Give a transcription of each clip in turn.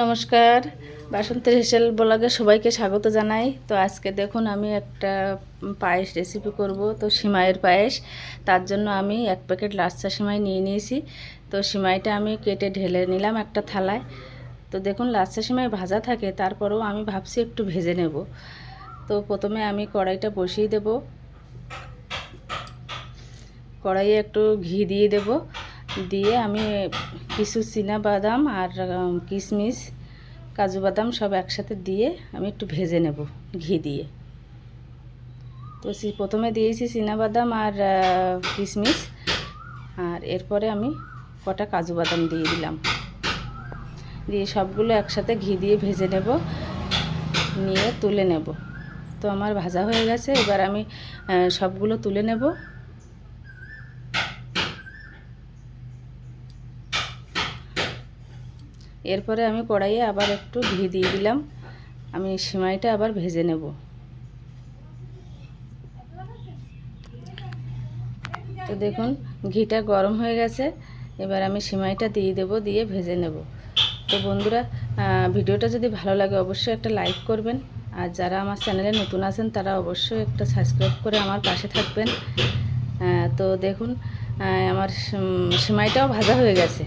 নমস্কার বাসন্তের হেসেল ব্লগে সবাইকে স্বাগত জানাই। তো আজকে দেখুন, আমি একটা পায়েস রেসিপি করব, তো সিমাইয়ের পায়েস। তার জন্য আমি এক প্যাকেট লাচ্চা সিমাই নিয়ে নিয়েছি। তো সিমাইটা আমি কেটে ঢেলে নিলাম একটা থালায়। তো দেখুন, লাচ্চা সিমাই ভাজা থাকে, তারপরেও আমি ভাবছি একটু ভেজে নেব। তো প্রথমে আমি কড়াইটা বসিয়ে দেব। কড়াইয়ে একটু ঘি দিয়ে দেব। দিয়ে আমি কিছু বাদাম আর কিশমিশ, কাজু বাদাম সব একসাথে দিয়ে আমি একটু ভেজে নেব ঘি দিয়ে। তো প্রথমে দিয়েছি বাদাম আর কিশমিশ, আর এরপরে আমি কটা কাজু বাদাম দিয়ে দিলাম। দিয়ে সবগুলো একসাথে ঘি দিয়ে ভেজে নেব, নিয়ে তুলে নেব। তো আমার ভাজা হয়ে গেছে, এবার আমি সবগুলো তুলে নেব। এরপরে আমি কড়াইয়ে আবার একটু ঘি দিয়ে দিলাম। আমি সিমাইটা আবার ভেজে নেব। তো দেখুন, ঘিটা গরম হয়ে গেছে। এবার আমি সিমাইটা দিয়ে দেব, দিয়ে ভেজে নেব। তো বন্ধুরা ভিডিওটা যদি ভালো লাগে অবশ্যই একটা লাইক করবেন। আর যারা আমার চ্যানেলে নতুন আছেন, তারা অবশ্যই একটা সাবস্ক্রাইব করে আমার পাশে থাকবেন। তো দেখুন আমার সিমাইটাও ভাজা হয়ে গেছে।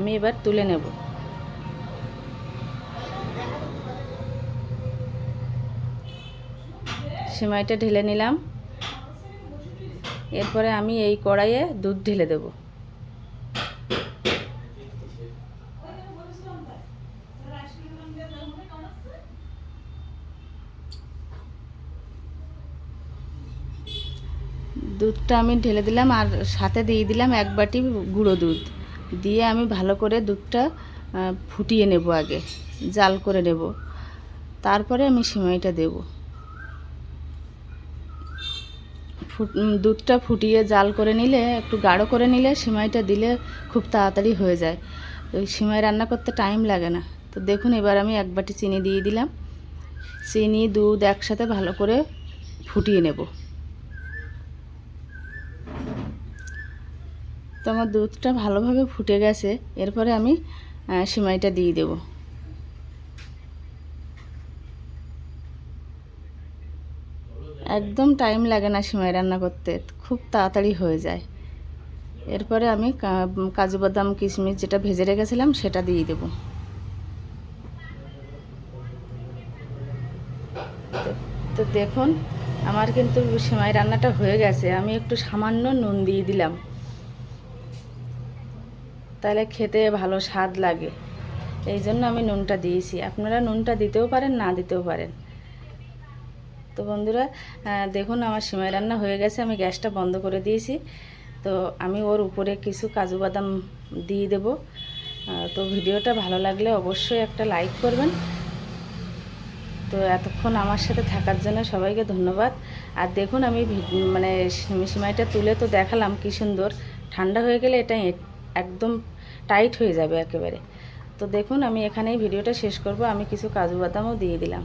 আমি এবার তুলে নেব। সিমাইটা ঢেলে নিলাম। এরপরে আমি এই কড়াইয়ে দুধ ঢেলে দেব। দুধটা আমি ঢেলে দিলাম আর সাথে দিয়ে দিলাম এক বাটি গুঁড়ো দুধ। দিয়ে আমি ভালো করে দুধটা ফুটিয়ে নেব আগে, জাল করে নেব। তারপরে আমি সিমাইটা দেব। দুধটা ফুটিয়ে জাল করে নিলে, একটু গাঢ় করে নিলে সিমাইটা দিলে খুব তাড়াতাড়ি হয়ে যায়। ওই সিমাই রান্না করতে টাইম লাগে না। তো দেখুন, এবার আমি এক বাটি চিনি দিয়ে দিলাম। চিনি, দুধ একসাথে ভালো করে ফুটিয়ে নেব। তো আমার দুধটা ভালোভাবে ফুটে গেছে, এরপরে আমি সিমাইটা দিয়ে দেব। একদম টাইম লাগে না সিমাই রান্না করতে, খুব তাড়াতাড়ি হয়ে যায়। এরপরে আমি কাজু বাদাম, কিশমিশ যেটা ভেজে রেখেছিলাম সেটা দিয়ে দেব। তো দেখুন, আমার কিন্তু সিমাই রান্নাটা হয়ে গেছে, আমি একটু সামান্য নুন দিয়ে দিলাম। তাহলে খেতে ভালো স্বাদ লাগে। এই জন্য আমি নুনটা দিয়েছি। আপনারা নুনটা দিতেও পারেন, না দিতেও পারেন। তো বন্ধুরা দেখুন আমার সিমাই রান্না হয়ে গেছে, আমি গ্যাসটা বন্ধ করে দিয়েছি। তো আমি ওর উপরে কিছু কাজু বাদাম দিয়ে দেব। তো ভিডিওটা ভালো লাগলে অবশ্যই একটা লাইক করবেন। তো এতক্ষণ আমার সাথে থাকার জন্য সবাইকে ধন্যবাদ। আর দেখুন আমি মানে সিমাইটা তুলে তো দেখালাম কি সুন্দর। ঠান্ডা হয়ে গেলে এটা একদম টাইট হয়ে যাবে একেবারে। তো দেখুন, আমি এখানেই ভিডিওটা শেষ করব। আমি কিছু কাজু বাদামও দিয়ে দিলাম।